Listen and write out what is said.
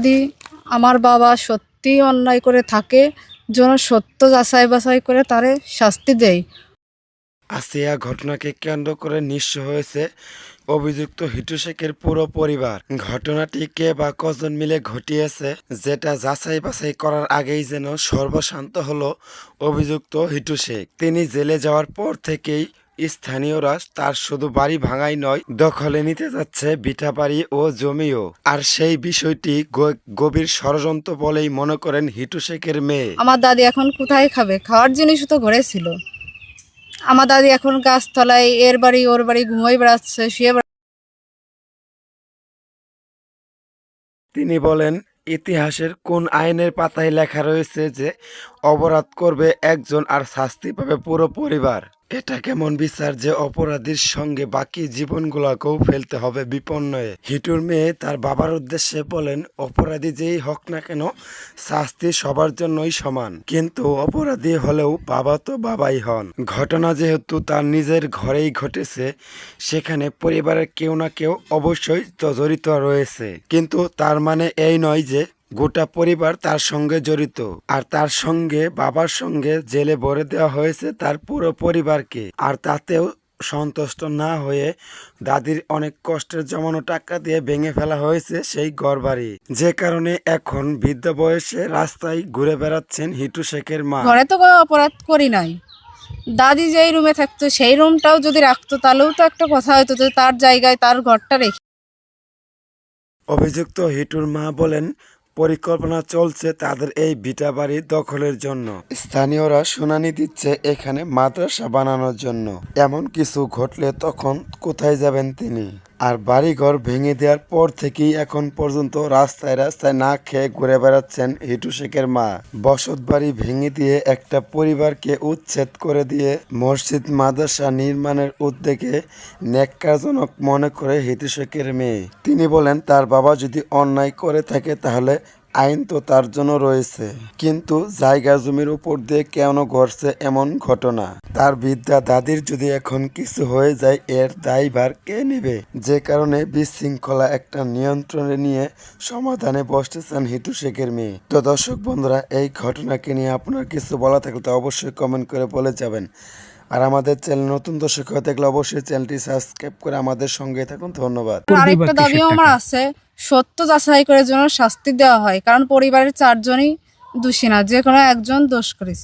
যদি আমার বাবা সত্যি অন্যায় করে থাকে, যেন সত্য যাচাই বাছাই করে তারে শাস্তি দেয়। আসিয়া ঘটনাকে কেন্দ্র করে নিঃস্ব হয়েছে অভিযুক্ত হিটু শেখের পুরো পরিবার। ঘটনাটি কে বা কজন মিলে ঘটিয়েছে, যেটা যাচাই বাছাই করার আগেই যেন সর্বশান্ত হলো অভিযুক্ত হিটু শেখ। তিনি জেলে যাওয়ার পর থেকেই স্থানীয়রা তার শুধু বাড়ি ভাঙাই নয় দখলে নিতে যাচ্ছে ভিটা বাড়ি ও জমিও। আর সেই বিষয়টি গভীর ষড়যন্ত্র বলেই মনে করেন হিটু শেখের মেয়ে। আমার দাদি এখন কোথায় খাবে? খাওয়ার জিনিসও তো ঘরে ছিল। আমার দাদি এখন গাছতলায় এর বাড়ি ওর বাড়ি ঘুমাই বেড়াচ্ছে শুয়ে তিনি বলেন ইতিহাসের কোন আইনের পাতায় লেখা রয়েছে যে অপরাধ করবে একজন আর শাস্তি পাবে পুরো পরিবার। এটা কেমন বিচার যে অপরাধীর সঙ্গে বাকি জীবনগুলোকেও ফেলতে হবে বিপন্নয়ে? হিটুর মেয়ে তার বাবার উদ্দেশ্যে বলেন, অপরাধী যেই হোক না কেন, শাস্তি সবার জন্যই সমান। কিন্তু অপরাধী হলেও বাবা তো বাবাই হন। ঘটনা যেহেতু তার নিজের ঘরেই ঘটেছে, সেখানে পরিবারের কেউ না কেউ অবশ্যই জড়িত রয়েছে। কিন্তু তার মানে এই নয় যে গোটা পরিবার তার সঙ্গে জড়িত। আর তার সঙ্গে বাবার সঙ্গে জেলে ভরে দেওয়া হয়েছে তার পুরো পরিবারকে। আর তাতেও সন্তুষ্ট না হয়ে দাদির অনেক কষ্টের জমানো টাকা দিয়ে ভেঙে ফেলা হয়েছে সেই ঘরবাড়ি। যে কারণে এখন বৃদ্ধ বয়সে রাস্তায় ঘুরে বেড়াচ্ছেন হিটু শেখের মা। ঘরে তো কোনো অপরাধ করি নাই। দাদি যেই রুমে থাকতো সেই রুমটাও যদি রাখতো তাহলেও তো একটা কথা হতো যে তার জায়গায় তার ঘরটা রেখে অভিযুক্ত হিটুর মা বলেন পরিকল্পনা চলছে তাদের এই ভিটা বাড়ি দখলের জন্য। স্থানীয়রা শুনানি দিচ্ছে এখানে মাদ্রাসা বানানোর জন্য। এমন কিছু ঘটলে তখন কোথায় যাবেন তিনি? আর বাড়িঘর ভেঙে দেওয়ার পর থেকেই এখন পর্যন্ত রাস্তায় রাস্তায় না খেয়ে ঘুরে বেড়াচ্ছেন হিটু শেখের মা। বসত বাড়ি ভেঙে দিয়ে একটা পরিবারকে উচ্ছেদ করে দিয়ে মসজিদ, মাদ্রাসা নির্মাণের উদ্যোগে ন্যাক্কারজনক মনে করে হিটু শেখের মেয়ে। তিনি বলেন, তার বাবা যদি অন্যায় করে থাকে তাহলে আইন তো তার জন্য রয়েছে কিন্তু জায়গা জমির উপর দিয়ে কেন ঘটছে এমন ঘটনা? তার বিদ্যা দাদির যদি এখন কিছু হয়ে যায় এর দায়ভার কে নেবে? যে কারণে বিশৃঙ্খলা একটা নিয়ন্ত্রণে নিয়ে সমাধানে বসতেছেন হিটু শেখের মেয়ে। তো দর্শক বন্ধুরা এই ঘটনাকে নিয়ে আপনার কিছু বলা থাকলে তো অবশ্যই কমেন্ট করে বলে যাবেন। আর আমাদের চ্যানেল নতুন দর্শক হয়ে থাকলে অবশ্যই চ্যানেলটি সাবস্ক্রাইব করে আমাদের সঙ্গে থাকুন। ধন্যবাদ। আরেকটা দাবিও আমার আছে। সত্য যাচাই করে জন্য শাস্তি দেওয়া হয়। কারণ পরিবারের চারজনই দোষী না, যে কোনো একজন দোষ করেছে।